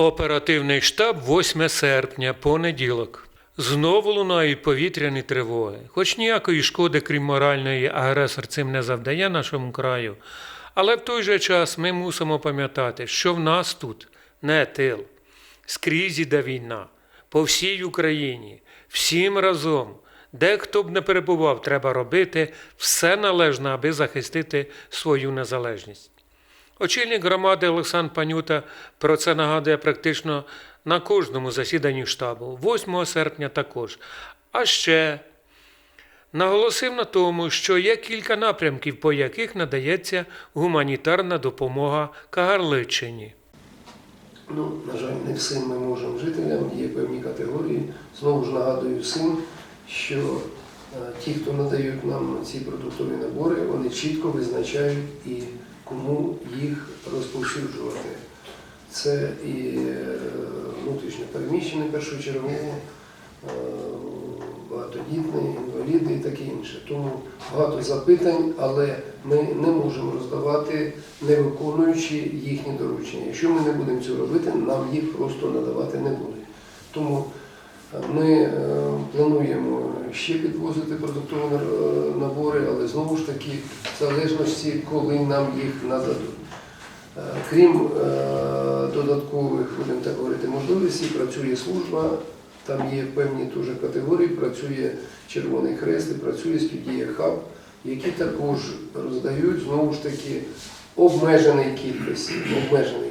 Оперативний штаб 8 серпня, понеділок. Знову лунають повітряні тривоги. Хоч ніякої шкоди, крім моральної, агресор цим не завдає нашому краю. Але в той же час ми мусимо пам'ятати, що в нас тут не тил. Скрізь іде війна. По всій Україні, всім разом. Де хто б не перебував, треба робити все належне, аби захистити свою незалежність. Очільник громади Олександр Панюта про це нагадує практично на кожному засіданні штабу, 8 серпня також. А ще наголосив на тому, що є кілька напрямків, по яких надається гуманітарна допомога Кагарличині. Ну, на жаль, не всім ми можемо жителям, є певні категорії. Знову ж нагадую всім, що е, ті, хто надають нам ці продуктові набори, вони чітко визначають і кому їх розповсюджувати. Це і е, внутрішньо переміщені першочергово, е, багатодітні, інваліди і таке інше. Тому багато запитань, але ми не можемо роздавати, не виконуючи їхні доручення. Якщо ми не будемо цього робити, нам їх просто надавати не будуть. Тому е, ми плануємо ще підвозити продуктові е, набори, але знову ж таки в залежності, коли нам їх нададуть. Е, Крім е, додаткових, будемо так говорити, можливостей, працює служба, там є певні теж категорії, працює Червоний Хрест і працює студія Хаб, які також роздають знову ж таки обмеженої кількості. Кількості.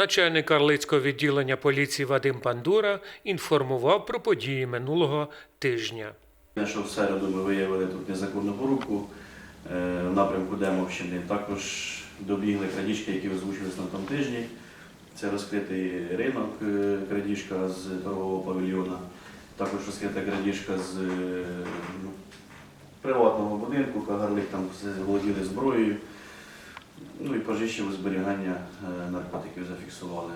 Начальник Карлицького відділення поліції Вадим Пандура інформував про події минулого тижня. Що в середу ми виявили тут незаконну порубку е, в напрямку Демовщини. Також добігли крадіжки, які озвучились на тому тижні. Це розкритий ринок, е, крадіжка з торгового павільйона, також розкрита крадіжка з е, ну, приватного будинку, Кагарлик там володіли зброєю. Ну і пожищеве зберігання е, наркотиків зафіксували.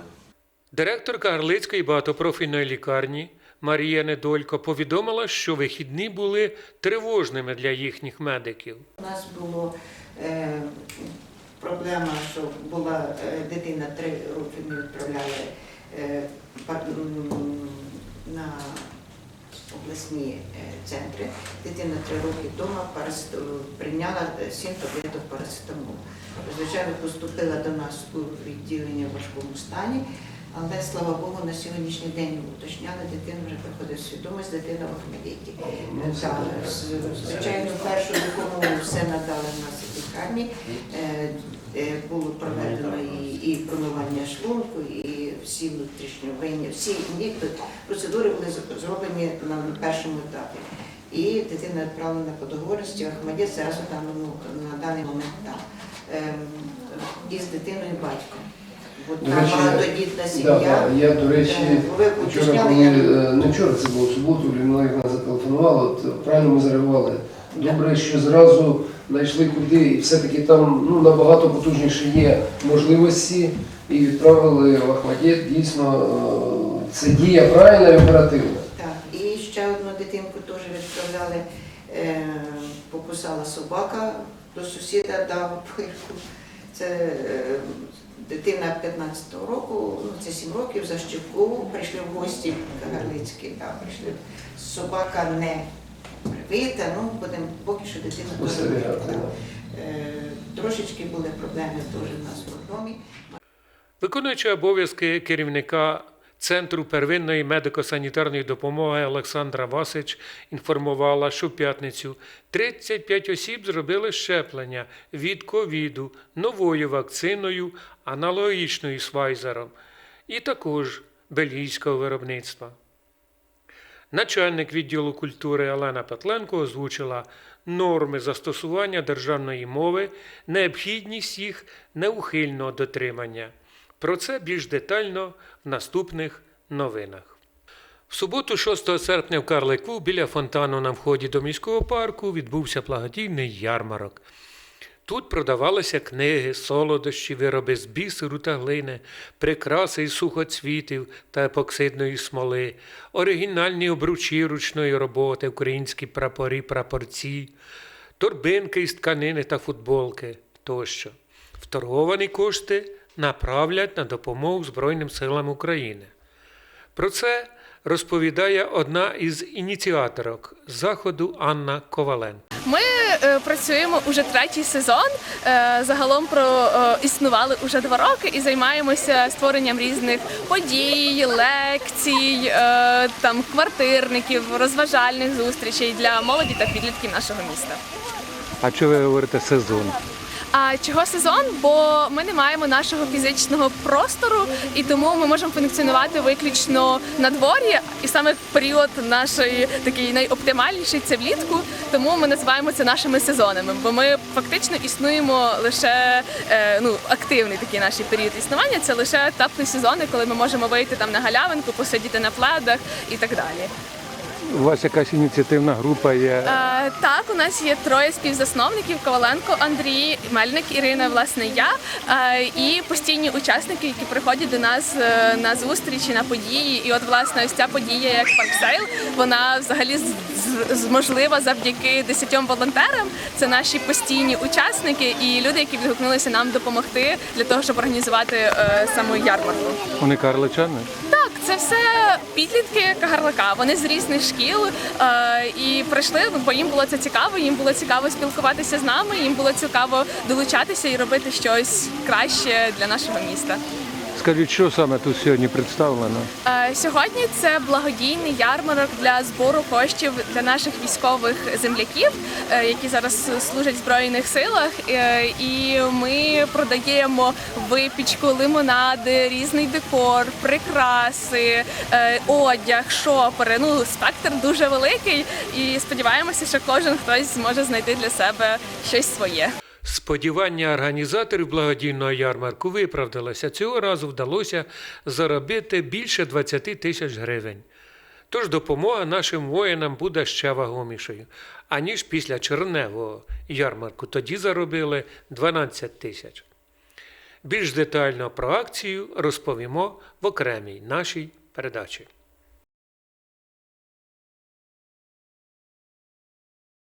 Директорка Гарлицької багатопрофільної лікарні Марія Недолько повідомила, що вихідні були тривожними для їхніх медиків. У нас було е, проблема, що була е, дитина три роки ми відправляли е, пар- на обласні е, центри. Дитина три роки вдома прийняла е, сім таблеток парацетамолу. Звичайно, поступила до нас у відділення в важкому стані. Але слава Богу, на сьогоднішній день уточняли, дитина вже приходить в свідомість, дитина в Ахмедіті. Ну, звичайно, першу допомогу все надали в нас в лікарні. Е, е, Було проведено і, і промивання шлунку, і всі внутрішні винні, всі ніби процедури були зроблені на першому етапі. І дитина відправлена по договорності в Ахмедіт зараз у даному, на даний момент там. Ем, І з дитиною батьком. Бо там багатодітна сім'я. да, я, до речі, Е, вчора, коли я- е, не вчора, це було в суботу, Людмила Ігна зателефонувала, от правильно ми зареагували. Добре, що зразу знайшли куди, і все-таки там ну, набагато потужніші є можливості, і відправили в Ахмадєт. Дійсно, е, це дія правильна і оперативна. Так, і ще одну дитинку теж відправляли, е, покусала собака, до сусіда дав пирку. Це е, дитина 15-го року, ну це 7 років за щепку, прийшли в гості Кагарлицькі, да, прийшли. Собака не привита, ну будемо поки що дитина теж Спостерігати, Е, Трошечки були проблеми теж в нас в роддомі. Виконуючи обов'язки керівника Центру первинної медико-санітарної допомоги Олександра Васич інформувала, що в п'ятницю 35 осіб зробили щеплення від ковіду новою вакциною, аналогічною з Pfizer, і також бельгійського виробництва. Начальник відділу культури Олена Петленко озвучила норми застосування державної мови, необхідність їх неухильного дотримання. Про це більш детально в наступних новинах. В суботу, 6 серпня в Карлику біля фонтану на вході до міського парку відбувся благодійний ярмарок. Тут продавалися книги, солодощі, вироби з бісеру та глини, прикраси із сухоцвітів та епоксидної смоли, оригінальні обручі ручної роботи, українські прапори, прапорці, торбинки із тканини та футболки тощо. Вторговані кошти направлять на допомогу Збройним силам України. Про це розповідає одна із ініціаторок заходу Анна Коваленко. Ми е, працюємо уже третій сезон. Е, загалом про е, існували уже два роки і займаємося створенням різних подій, лекцій, е, там квартирників, розважальних зустрічей для молоді та підлітків нашого міста. А що ви говорите сезон? А чого сезон? Бо ми не маємо нашого фізичного простору, і тому ми можемо функціонувати виключно на дворі. І саме період нашої такий найоптимальніший це влітку. Тому ми називаємо це нашими сезонами. Бо ми фактично існуємо лише е, ну активний такий наш період існування. Це лише теплі сезони, коли ми можемо вийти там на галявинку, посидіти на пледах і так далі. У вас якась ініціативна група є. Е, так, у нас є троє співзасновників: Коваленко, Андрій, Мельник, Ірина, власне, я е, і постійні учасники, які приходять до нас е, на зустрічі, на події. І от власне ось ця подія, як парксейл, вона взагалі з- з- з- можлива завдяки десятьом волонтерам. Це наші постійні учасники і люди, які відгукнулися нам допомогти для того, щоб організувати е, саму ярмарку. Вони карличани? Так, це все підлітки Кагарлика. Вони з різних шкіл е, і прийшли, бо їм було це цікаво. Їм було цікаво спілкуватися з нами. Їм було цікаво долучатися і робити щось краще для нашого міста. Скажіть, що саме тут сьогодні представлено? Е, Сьогодні це благодійний ярмарок для збору коштів для наших військових земляків, е, які зараз служать в збройних силах. Е, І ми продаємо випічку, лимонади, різний декор, прикраси, одяг, шопери. Ну спектр дуже великий, і сподіваємося, що кожен хтось зможе знайти для себе щось своє. Сподівання організаторів благодійного ярмарку виправдалося. Цього разу вдалося заробити більше 20 тисяч гривень. Тож допомога нашим воїнам буде ще вагомішою, аніж після черневого ярмарку. Тоді заробили 12 тисяч. Більш детально про акцію розповімо в окремій нашій передачі.